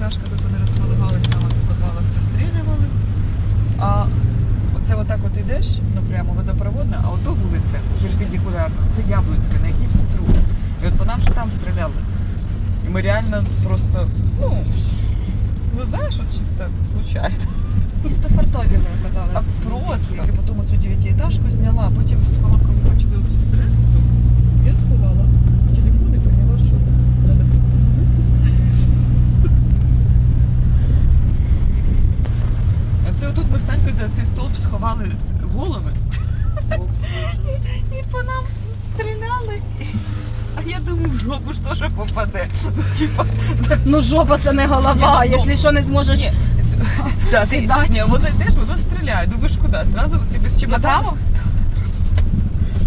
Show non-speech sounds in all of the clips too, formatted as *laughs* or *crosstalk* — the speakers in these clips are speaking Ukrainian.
дев'ятиэтажка, тут вони розполагались, там у підвалах розстрілювали. А оце отак от йдеш, ну прямо водопроводна, а ото вулиця перпендикулярно. Це Яблунська, на якій всі труби. І от по нам ще там стріляли. І ми реально просто, ну, ну знаєш, от чисто случайно. Чисто фартові ви казали. А просто. Я потім цю дев'ятиэтажку зняла, а потім сховала, коли почали стріляти. Я сховала телефон і поняла, що треба просто Це отут ми з Танькою за цей стовп сховали голови. І, і по нам стріляли. А я думаю, в жопу ж теж попаде. Ну, Типа, Ну жопа це не голова, Ні, ну, якщо що не зможеш. ні, с- *laughs* да, ти, Сідать. ні, воно йдеш, воно стріляє. Думаєш, куди? Зразу ці без чемодану? Направо?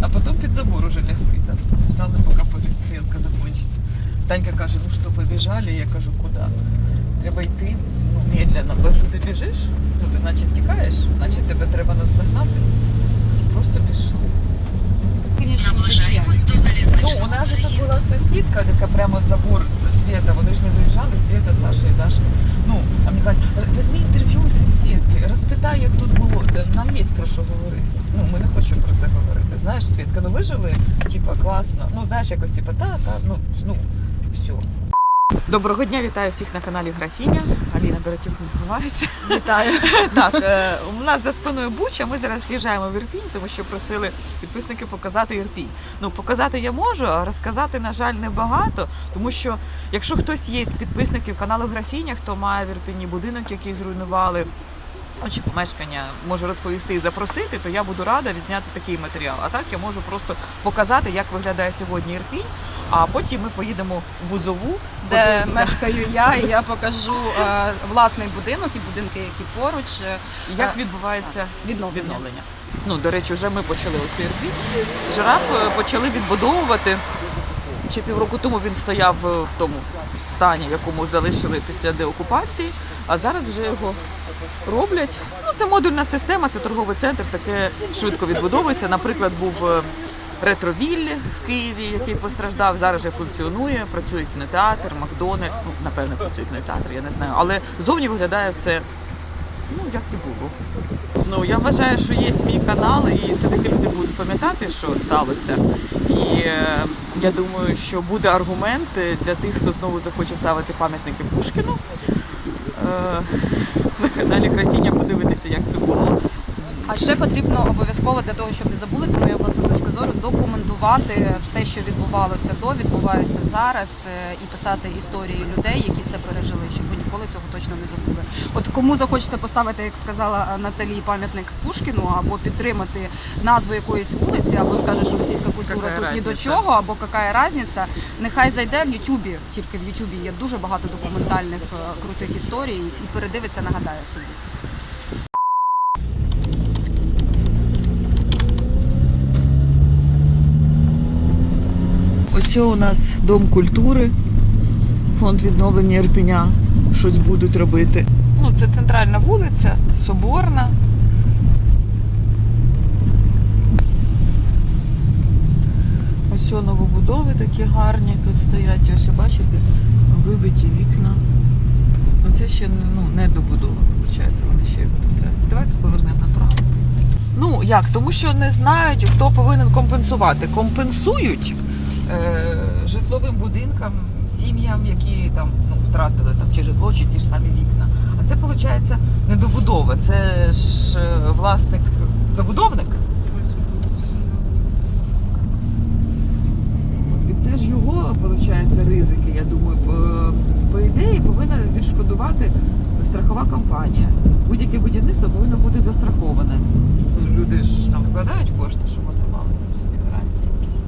А потім під забор уже лягти. Там ждали, поки перестрілка закінчиться. Танька каже, ну що, побіжали? Я кажу, куди? Треба йти медленно. Бо що ти біжиш, ну ти значить тікаєш, значить тебе треба наздогнати. Просто пішли. Наближаємось до Ну, у нас же тут була сусідка, яка прямо забор з Света. Вони ж не виїжджали, Света, Саша і Дашка. Ну, а мені кажуть, візьми інтерв'ю у сусідки, розпитай, як тут було. Нам є про що говорити. Ну, ми не хочемо про це говорити. Знаєш, Свідка, ну вижили, типа, класно. Ну, знаєш, якось типа, та, та, ну, ну, все. Доброго дня, вітаю всіх на каналі Графіня. Аліна Беретюк не ховається. Вітаю. *laughs* Так, е, у нас за спиною Буча. Ми зараз з'їжджаємо в Ірпінь, тому що просили підписники показати Ірпінь. Ну, показати я можу, а розказати, на жаль, небагато. Тому що, якщо хтось є з підписників каналу Графіня, хто має в Ірпіні будинок, який зруйнували. ну, Чи помешкання може розповісти і запросити, то я буду рада відзняти такий матеріал. А так я можу просто показати, як виглядає сьогодні Ірпінь, а потім ми поїдемо в Бузову, Де подивимося, мешкаю я, і я покажу е, власний будинок і будинки, які поруч. е, як відбувається Відновлення. відновлення. Ну, до речі, вже ми почали цей Жираф е, почали відбудовувати. Ще півроку тому він стояв е, в тому стані, в якому залишили після деокупації, а зараз вже його роблять. Ну, це модульна система, це торговий центр, таке швидко відбудовується. Наприклад, був е, ретровіль в Києві, який постраждав. Зараз вже функціонує, працює кінотеатр, Макдональдс. Ну, напевно, працює кінотеатр, я не знаю. Але зовні виглядає все ну, як і було. Ну, я вважаю, що є мій канал, і все-таки люди будуть пам'ятати, що сталося. І е, я думаю, що буде аргумент для тих, хто знову захоче ставити пам'ятники Пушкіну. Е, на каналі Графіня подивитися, як це було. А ще потрібно обов'язково для того, щоб не забули, це моя власна точка зору, документувати все, що відбувалося до, відбувається зараз, е, і писати історії людей, які це пережили, щоб ви ніколи цього точно не забули. От кому захочеться поставити, як сказала Наталі, пам'ятник Пушкіну, або підтримати назву якоїсь вулиці, або скаже, що російська культура Какая тут ні до чого, або яка різниця, нехай зайде в Ютубі. Тільки в Ютубі є дуже багато документальних е, крутих історій і передивиться, нагадає собі. Ось у нас Дом культури, фонд відновлення Ірпеня. Щось будуть робити. Ну, це центральна вулиця, Соборна. Ось новобудови такі гарні тут стоять. Ось бачите, вибиті вікна. Ну це ще ну, не добудова, виходить, вони ще його дострають. Давайте повернемо направо. Ну як, тому що не знають, хто повинен компенсувати. Компенсують е, житловим будинкам, сім'ям, які там ну, втратили там чи житло, чи ці ж самі вікна. А це виходить недобудова. Це ж е, власник, забудовник. І це ж його, виходить, ризики, я думаю, по, по ідеї повинна відшкодувати страхова компанія. Будь-яке будівництво повинно бути застраховане. Люди ж там вкладають кошти, щоб вони мали там собі гарантії якісь.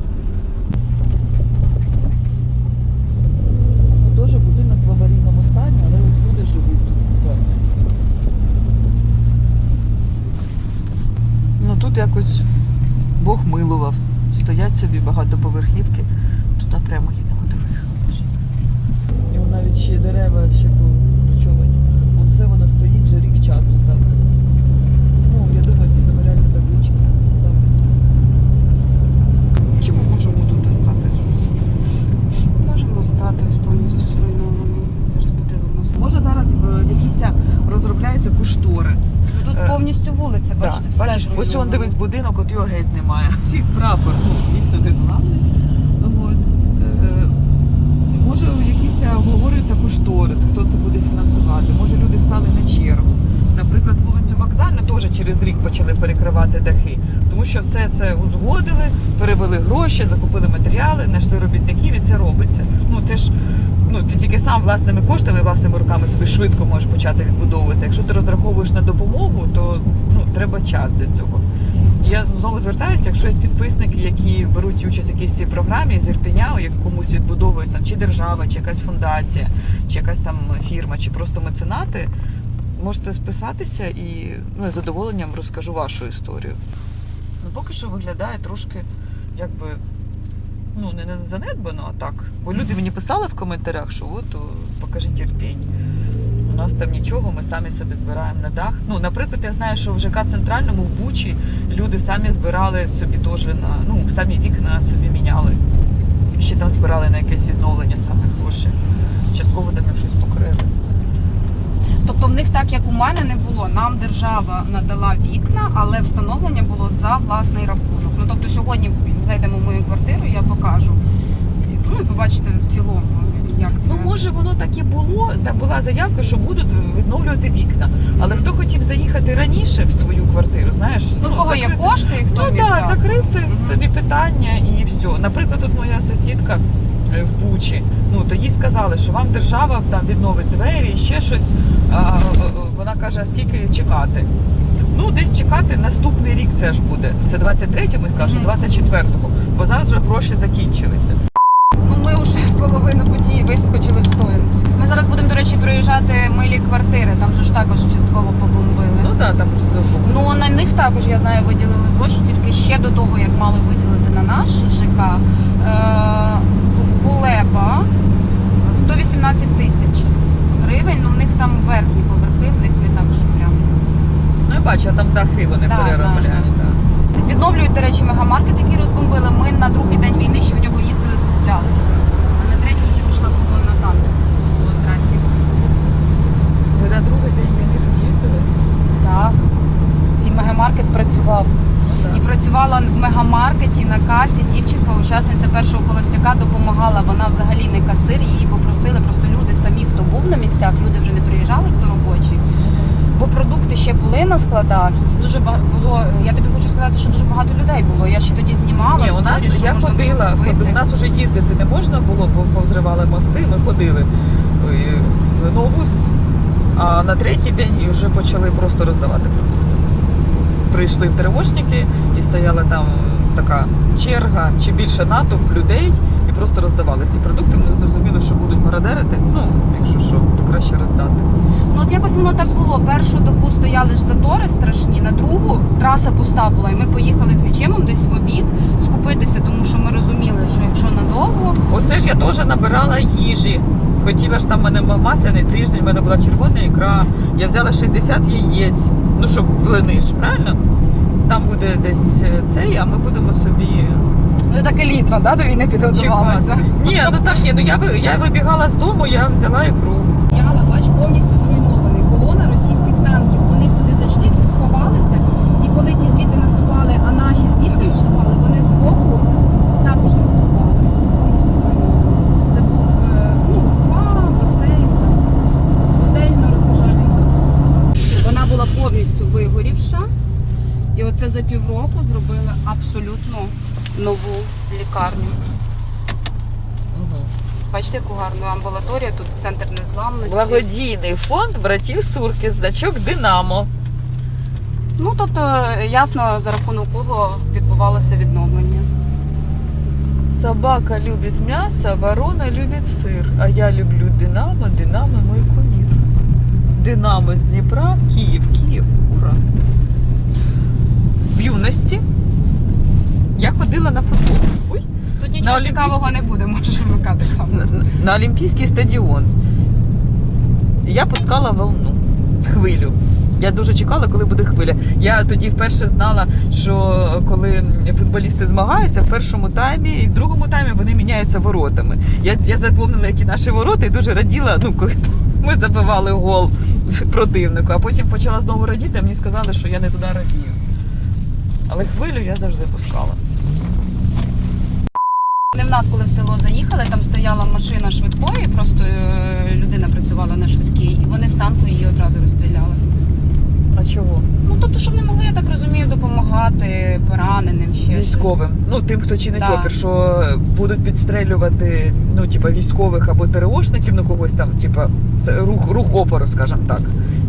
Ну, теж будинок в аварійному стані, але от люди живуть тут. Ну тут якось Бог милував. Стоять собі багатоповерхівки. Туди прямо їдемо до виходу. І навіть ще дерева ще покручовані. Вон все воно стоїть вже рік часу там. Ну, я думаю, ці меморіальні таблички ставлять. Чи ми можемо тут стати? Можемо стати Тобто, може зараз е, якийсь розробляється кошторис. Ну, тут е, повністю вулиця, бачите, да, все бачиш, ж Ось он дивись будинок, от його геть немає. *laughs* Всіх прапор ну, дійсно незглавний. Е, може якісь обговорюється кошторис, хто це буде фінансувати. Може люди стали на чергу. Наприклад, вулицю Вокзальну теж через рік почали перекривати дахи, тому що все це узгодили, перевели гроші, закупили матеріали, знайшли робітників і це робиться. Ну це ж ну ти тільки сам власними коштами, власними руками собі швидко можеш почати відбудовувати. Якщо ти розраховуєш на допомогу, то ну треба час для цього. І Я знову звертаюся, якщо є підписники, які беруть участь в якійсь цій програмі з Ірпеня, як комусь відбудовують там чи держава, чи якась фундація, чи якась там фірма, чи просто меценати, можете списатися і ну, з задоволенням розкажу вашу історію. Ну, поки що виглядає трошки якби ну не не занедбано, а так. Бо люди мені писали в коментарях, що от покажіть Ірпінь. У нас там нічого, ми самі собі збираємо на дах. Ну, наприклад, я знаю, що в ЖК центральному в Бучі люди самі збирали собі теж на ну самі вікна собі міняли. Ще там збирали на якесь відновлення саме гроші. Частково там їм щось покрили. Тобто в них так, як у мене не було. Нам держава надала вікна, але встановлення було за власний рахунок. Ну тобто сьогодні зайдемо в мою квартиру, я покажу. Ну і побачите в цілому, як це. Ну, може, воно так і було. Там була заявка, що будуть відновлювати вікна. Але хто хотів заїхати раніше в свою квартиру, знаєш, Ну, в кого є кошти, і хто Ну так, закрив це Мгм. собі питання і все. Наприклад, тут моя сусідка е, в Бучі. Ну то їй сказали, що вам держава там відновить двері, ще щось. А, е, е, вона каже, а скільки чекати? Ну, десь чекати наступний рік це ж буде. Це 23-му, і що 24-го, бо зараз вже гроші закінчилися. Ну ми вже половину путі вискочили в стоянки. Ми зараз будемо, до речі, проїжджати милі квартири. Там же ж також частково побомбили. Ну так, там ж. Ну на них також я знаю, виділили гроші, тільки ще до того, як мали виділити на наш ЖК. Е, Кулеба 118 тисяч гривень. Ну в них там верхні поверхи, в них не так, що прям. Ну, бачу, а там дахи вони Да, переробляють. да, да. Відновлюють, до речі, мегамаркет, який розбомбили. Ми на другий день війни ще в нього їздили, скуплялися. А на третій вже пішла колона танків по трасі. Ви на другий день війни тут їздили? Так. І мегамаркет працював. І працювала в мегамаркеті на касі. Дівчинка, учасниця першого холостяка, допомагала. Вона взагалі не касир. Її попросили. Просто люди самі, хто був на місцях, люди вже не приїжджали, хто робочі. Бо продукти ще були на складах, і дуже було. Я тобі хочу сказати, що дуже багато людей було. Я ще тоді знімала. Ні, у нас сторі, що я можна було ходила, купити. у нас уже їздити не можна було, бо повзривали мости. Ми ходили в Новус, а на третій день вже почали просто роздавати продукти. Прийшли тривожники і стояла там така черга чи більше натовп людей, просто роздавали ці продукти. Ми зрозуміли, що будуть мародерити. Ну, якщо що, то краще роздати. Ну от якось воно так було. Першу добу стояли ж затори страшні, на другу траса пуста була. І ми поїхали з відчимом десь в обід скупитися, тому що ми розуміли, що якщо надовго, Оце ж я теж набирала їжі. Хотіла ж там мене масляний тиждень, в мене була червона ікра. Я взяла 60 яєць. Ну щоб блини ж, правильно? Там буде десь е, цей, а ми будемо собі ну так елітно, да, до війни підготувалася? Ні, ну так ні, ну я я вибігала з дому, я взяла ікру. Я бач, повністю зруйнований. Колона російських танків. Вони сюди зайшли, тут сховалися. І коли ті звідти наступали, а наші звідси наступали, вони з боку також наступали. Повністю зруйнований. Це був е, ну, спа, басейн, готельно-розважальний комплекс. Вона була повністю вигорівша. І оце за півроку зробили абсолютно нову лікарню. Бачите, яку гарну амбулаторію, тут центр незламності. Благодійний фонд братів Сурки, значок Динамо. Ну тобто ясно за рахунок кого відбувалося відновлення. Собака любить м'ясо, ворона любить сир. А я люблю Динамо, Динамо мой кумир. Динамо з Дніпра, Київ, Київ, ура! В юності я ходила на футбол. Ой, Тут нічого Олімпійські- цікавого не буде, можу вмикати на, камеру. на- на Олімпійський стадіон. Я пускала волну, хвилю. Я дуже чекала, коли буде хвиля. Я тоді вперше знала, що коли футболісти змагаються в першому таймі і в другому таймі вони міняються воротами. Я, я запомнила, які наші ворота, і дуже раділа, ну коли ми забивали гол противнику, а потім почала знову радіти, а мені сказали, що я не туди радію. Але хвилю я завжди пускала. Не в нас, коли в село заїхали, там стояла машина швидкої, просто е, людина працювала на швидкій, і вони з танку її одразу розстріляли. А чого? Ну тобто, щоб не могли, я так розумію, допомагати пораненим ще щось. Військовим. Ну, тим, хто чинить Да. опір, що будуть підстрелювати ну, типа, військових або ТРОшників, ну когось там, типа, рух, рух опору, скажімо так.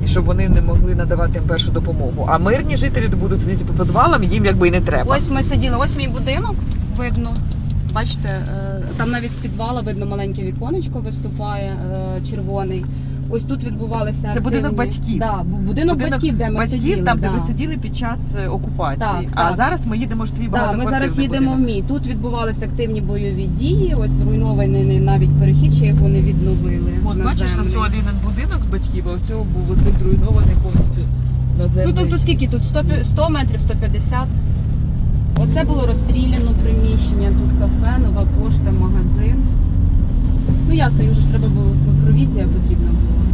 І щоб вони не могли надавати їм першу допомогу. А мирні жителі будуть сидіти по підвалам, їм якби і не треба. Ось ми сиділи, ось мій будинок видно. Бачите, е, там навіть з підвала видно маленьке віконечко виступає е, червоний. Ось тут відбувалися Це активні... будинок батьків. Да, бу- будинок, батьків, де ми батьків, сиділи. там, де да. ви сиділи під час е, окупації. Так, а так. зараз ми їдемо ж твій Да, ми зараз їдемо в мій. Тут відбувалися активні бойові дії. Ось зруйнований навіть перехід, ще його не відновили. От бачиш, ось один будинок з батьків, а ось цього був оцей зруйнований повністю. Ну тобто скільки тут? 100, пі- 100 метрів, 150. Оце було розстріляно приміщення. Тут кафе, нова пошта, магазин. Ну ясно, їм вже треба було провізія потрібна була.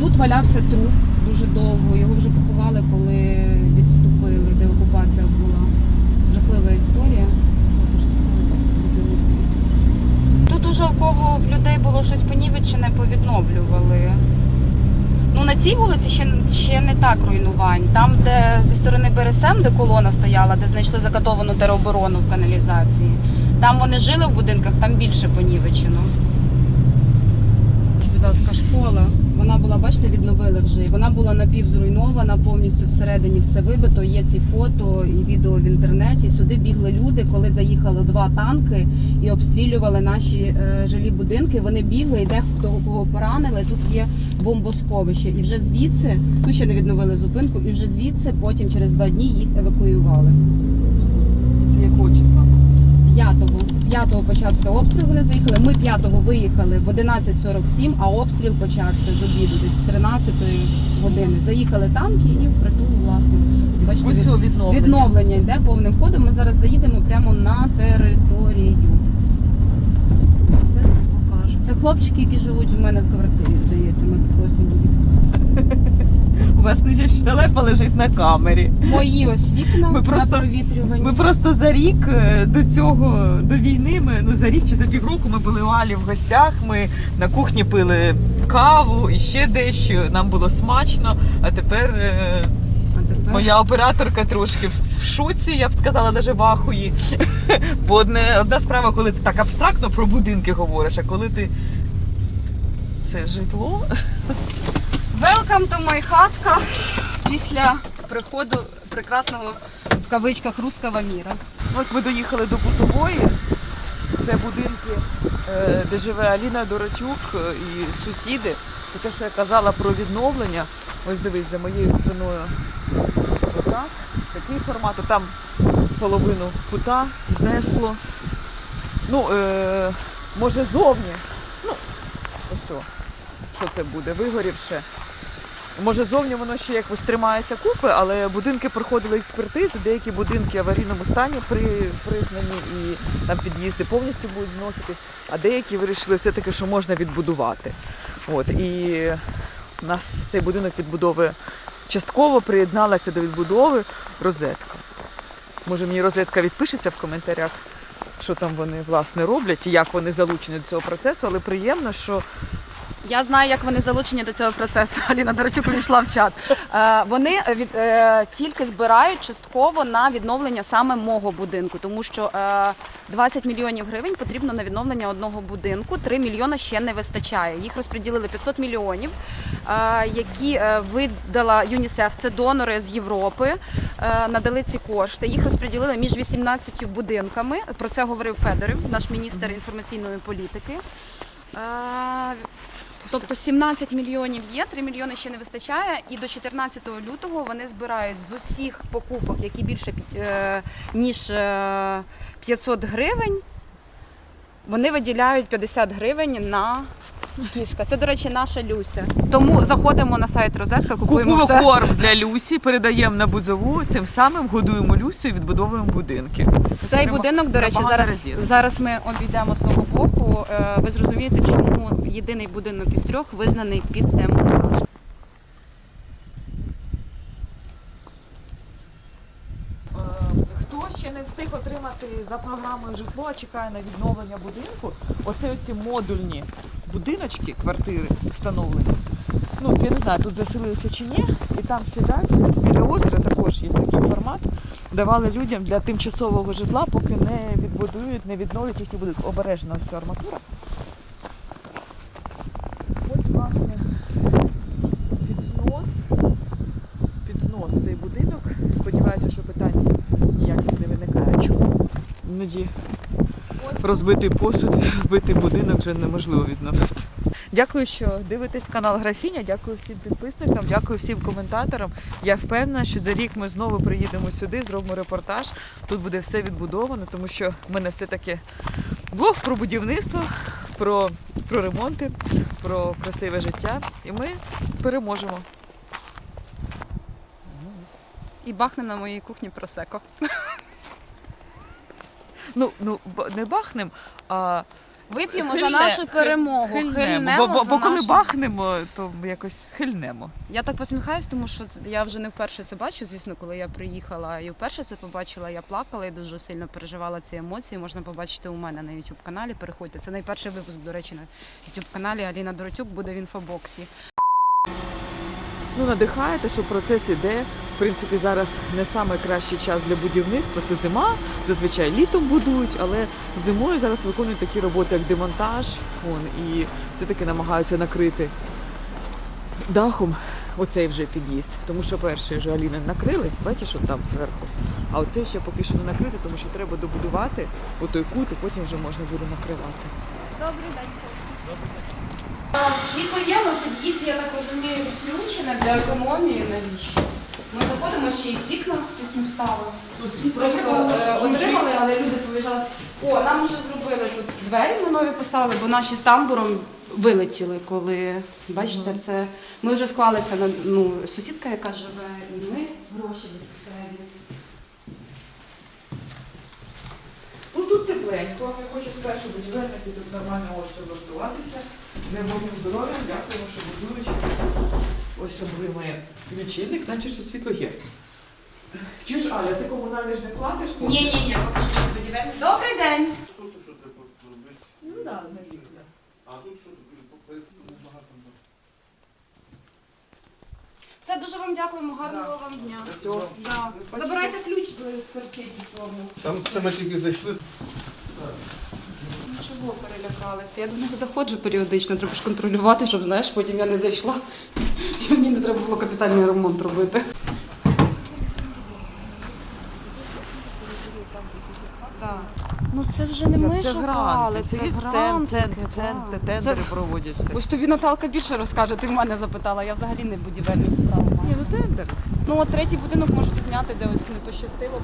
Тут валявся труп дуже довго. Його вже поховали, коли відступили, де окупація була. Жахлива історія. Також це будинок. Тут уже у кого в людей було щось понівечене, повідновлювали. Ну на цій вулиці ще, ще не так руйнувань. Там, де зі сторони БРСМ, де колона стояла, де знайшли закатовану тероборону в каналізації. Там вони жили в будинках, там більше понівечено. Будь ласка, школа. Вона була, бачите, відновили вже. Вона була напівзруйнована, повністю всередині все вибито. Є ці фото і відео в інтернеті. Сюди бігли люди, коли заїхали два танки і обстрілювали наші е, жилі будинки. Вони бігли, і дехто кого поранили. Тут є бомбосховище. І вже звідси, тут ще не відновили зупинку, і вже звідси потім через два дні їх евакуювали. Це якого числа? 5-го. 5-го почався обстріл, вони заїхали. Ми 5-го виїхали в 11.47, а обстріл почався з обіду, десь з 13-ї години. Заїхали танки і впритул, власне. Бачите, Ось від- відновлення. відновлення йде повним ходом. Ми зараз заїдемо прямо на територію. Все покажу. Це хлопчики, які живуть у мене в квартирі, здається, ми просимо їх. У вас не щелепа лежить на камері. Мої ось вікна Ми просто- на провітрюванні. Ми просто за рік е, до цього, до війни, ми ну за рік чи за півроку ми були у Алі в гостях. Ми на кухні пили каву і ще дещо. Нам було смачно. А тепер е, моя операторка трошки в шоці, я б сказала, навіть в ахуї. *laughs* Бо одне, одна справа, коли ти так абстрактно про будинки говориш, а коли ти це житло. *laughs* Welcome to my хатка після приходу прекрасного в кавичках русского міра. Ось ми доїхали до Бузової. Це будинки, е, де живе Аліна Доротюк е, і сусіди. Те, що я казала про відновлення. Ось дивись, за моєю спиною отак. Такий формат. Там половину кута знесло. Ну, е, може зовні. Ну, ось. Що це буде? Вигорівше. Може, зовні воно ще якось тримається купи, але будинки проходили експертизу, деякі будинки в аварійному стані при, признані і там під'їзди повністю будуть зноситись, а деякі вирішили все-таки, що можна відбудувати. От, і у нас цей будинок відбудови частково приєдналася до відбудови розетка. Може, мені розетка відпишеться в коментарях, що там вони власне роблять і як вони залучені до цього процесу, але приємно, що Я знаю, як вони залучені до цього процесу. *laughs* Аліна Дорочук увійшла в чат. Е, вони від, е, тільки збирають частково на відновлення саме мого будинку, тому що е, 20 мільйонів гривень потрібно на відновлення одного будинку. 3 мільйони ще не вистачає. Їх розподілили 500 мільйонів, е, які е, видала ЮНІСЕФ. Це донори з Європи. е, надали ці кошти. Їх розподілили між 18 будинками. Про це говорив Федорів, наш міністр інформаційної політики. Е, Тобто 17 мільйонів є, 3 мільйони ще не вистачає, і до 14 лютого вони збирають з усіх покупок, які більше е, ніж е, 500 гривень. Вони виділяють 50 гривень на ліжка. Це, до речі, наша Люся. Тому заходимо на сайт Розетка, купуємо Купуємо все. корм для Люсі, передаємо на бузову. Цим самим годуємо Люсю і відбудовуємо будинки. Цей Прямо будинок, до речі, набагато зараз, разів. зараз ми обійдемо з того боку. Е, Ви зрозумієте, чому єдиний будинок із трьох визнаний під демонтаж. Е, Хто ще не встиг отримати за програмою житло, а чекає на відновлення будинку, оце ці модульні будиночки, квартири встановлені. Ну, я не знаю, тут заселилися чи ні. І там ще далі, біля озера також є такий формат. Давали людям для тимчасового житла, поки не відбудують, не відновлять, їхній будинок. обережна ця арматура. Ось, власне, під знос під знос цей будинок. Сподіваюся, що питань ніяких не виникає. Чому? Іноді розбитий посуд і *laughs* розбитий будинок вже неможливо відновити. Дякую, що дивитесь канал Графіня. Дякую всім підписникам, дякую всім коментаторам. Я впевнена, що за рік ми знову приїдемо сюди, зробимо репортаж. Тут буде все відбудовано, тому що в мене все-таки блог про будівництво, про, про ремонти, про красиве життя. І ми переможемо. І бахнемо на моїй кухні просеко. Ну, ну не бахнем, а Вип'ємо за нашу перемогу. Хильнемо. Хильнемо Бо, бо, за бо коли нашу- бахнемо, то якось хильнемо. Я так посміхаюсь, тому що я вже не вперше це бачу. Звісно, коли я приїхала і вперше це побачила, я плакала і дуже сильно переживала ці емоції. Можна побачити у мене на youtube каналі. Переходьте. Це найперший випуск, до речі, на youtube каналі Аліна Доротюк буде в інфобоксі. Ну, надихаєте, що процес іде. В принципі, зараз не найкращий час для будівництва. Це зима. Зазвичай літом будують, але зимою зараз виконують такі роботи, як демонтаж. Вон, і все-таки намагаються накрити дахом оцей вже під'їзд. Тому що перший вже Аліна накрили, бачиш, от там зверху. А оцей ще поки що не накрити, тому що треба добудувати отой кут, і потім вже можна буде накривати. Добрий день. Світло є, під'їзд, я так розумію, відключене для економії. Навіщо? Ми заходимо ще й з вікна, хтось не вставив. Просто е, отримали, але люди повіжали. О, нам вже зробили тут двері ми нові поставили, бо наші з тамбуром вилетіли, коли бачите, це ми вже склалися на ну, сусідка, яка живе, і ми гроші безпосередньо. Ну тут тепленько. Я хочу спершу будівельники тут нормально можете влаштуватися. Бог їм здоров'я, дякуємо, що будують. Ось обримає лічильник, значить, що світло є. Чуєш, Аля, ти комунальний ж не платиш? Ні, ні, ні, поки що не будівельник. Добрий день. Просто що це робити? Ну так, на вікна. А тут що? Багато. Все, дуже вам дякуємо, гарного вам дня. Все. Да. Забирайте ключ з квартири цьому. Там це ми тільки зайшли. Ну, Чого перелякалися? Я до них заходжу періодично, треба ж контролювати, щоб знаєш, потім я не зайшла. Мені не треба було капітальний ремонт робити. Ну це вже не ми шукали, це, тендери проводяться. Ось тобі Наталка більше розкаже, ти в мене запитала, я взагалі не будівельних справ. Ні, ну тендер. Ну от третій будинок можеш пізняти, де ось не пощастило.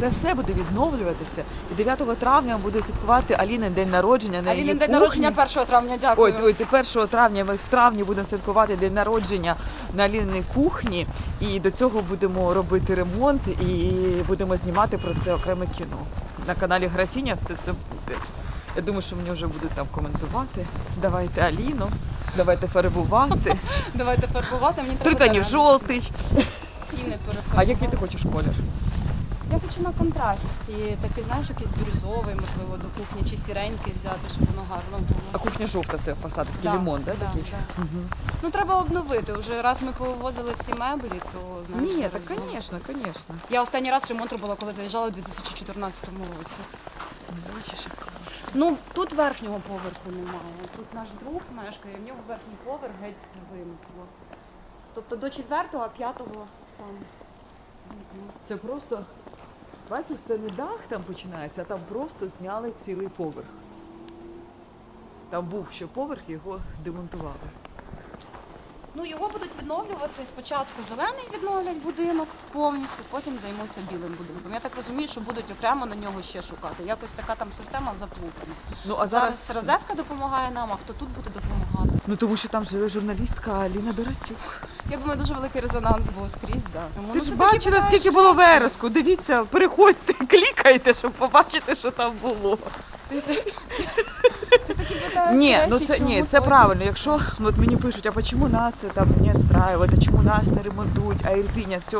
Це все буде відновлюватися. І 9 травня буде святкувати Алінин день народження на її Алінин день кухні. народження 1 травня, дякую. Ой, ой, ти 1 травня, ми в травні будемо святкувати день народження на Аліниній кухні, і до цього будемо робити ремонт і будемо знімати про це окреме кіно. На каналі Графіня все це буде. Я думаю, що мені вже будуть там коментувати. Давайте Аліну, давайте фарбувати. *laughs* Давайте фарбувати, мені треба Триканів дерева. жовтий. стіни перефарбувати. А який ти хочеш колір? Я хочу на контрасті, такий, знаєш, якийсь бірюзовий, можливо, до кухні, чи сіренький взяти, щоб воно гарно було. А кухня жовта в фасад, такий Да, лимон, да, да, такий? да. Ну треба обновити. Уже раз ми повивозили всі меблі, то знаєш. Ні, зараз так, знову. звісно, звісно. Я останній раз ремонт робила, коли заїжджала у 2014 році. Бачиш, як Ну тут верхнього поверху немає. Тут наш друг мешкає, в нього верхній поверх геть винесло. Тобто до четвертого, а п'ятого там. Це просто, бачиш, це не дах там починається, а там просто зняли цілий поверх. Там був ще поверх, його демонтували. Ну його будуть відновлювати спочатку зелений відновлять будинок повністю, потім займуться білим будинком. Я так розумію, що будуть окремо на нього ще шукати. Якось така там система заплутана. Ну а Зараз зараз, розетка допомагає нам, а хто тут буде допомагати? ну тому що там живе журналістка Аліна Дорацюк. Я думаю, дуже великий резонанс був скрізь. Да. Тому, Ти ну, ж бачила, скільки було вереску. Дивіться, переходьте, *laughs* клікайте, щоб побачити, що там було. Ні, ну це ні, це правильно. Якщо ну, от мені пишуть, а чому нас там не відстраювати, чому нас не ремонтують, а Ірпіня, все.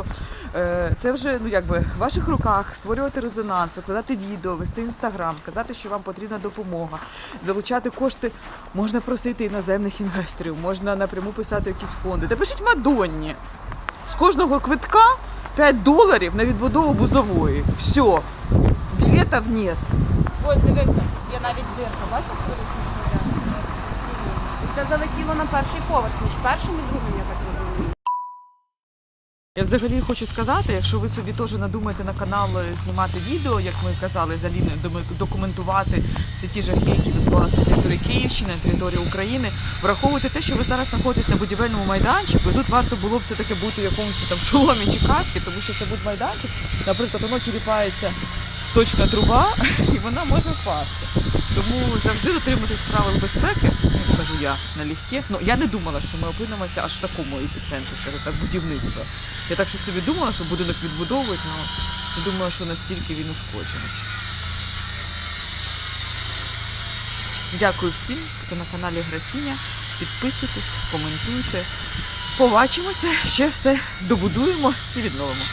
Е, Це вже ну якби в ваших руках створювати резонанс, викладати відео, вести інстаграм, казати, що вам потрібна допомога, залучати кошти. Можна просити іноземних інвесторів, можна напряму писати якісь фонди. Та пишіть Мадонні. З кожного квитка 5 доларів на відбудову бузової. Все. Білетів нет. Ось дивися, є навіть дирка, бачиш? І це залетіло на перший поверх, між першим і другим, я. Я взагалі хочу сказати, якщо ви собі теж надумаєте на канал е, знімати відео, як ми казали доме- документувати всі ті жахи, які відбувалися на території Київщини, на території України, враховуйте те, що ви зараз знаходитесь на будівельному майданчику, і тут варто було все-таки бути в якомусь там шоломі чи каскі, тому що це буде майданчик, наприклад, воно тіліпається точна труба, *laughs* і вона може впасти. Тому завжди дотримуйтесь правил безпеки, ну, кажу я налегке. Ну я не думала, що ми опинимося аж в такому епіцентрі, скажімо так, будівництва. Я так що собі думала, що будинок відбудовують, але не думала, що настільки він ушкоджений. Дякую всім, хто на каналі Графіня. Підписуйтесь, коментуйте. Побачимося, ще все добудуємо і відновимо.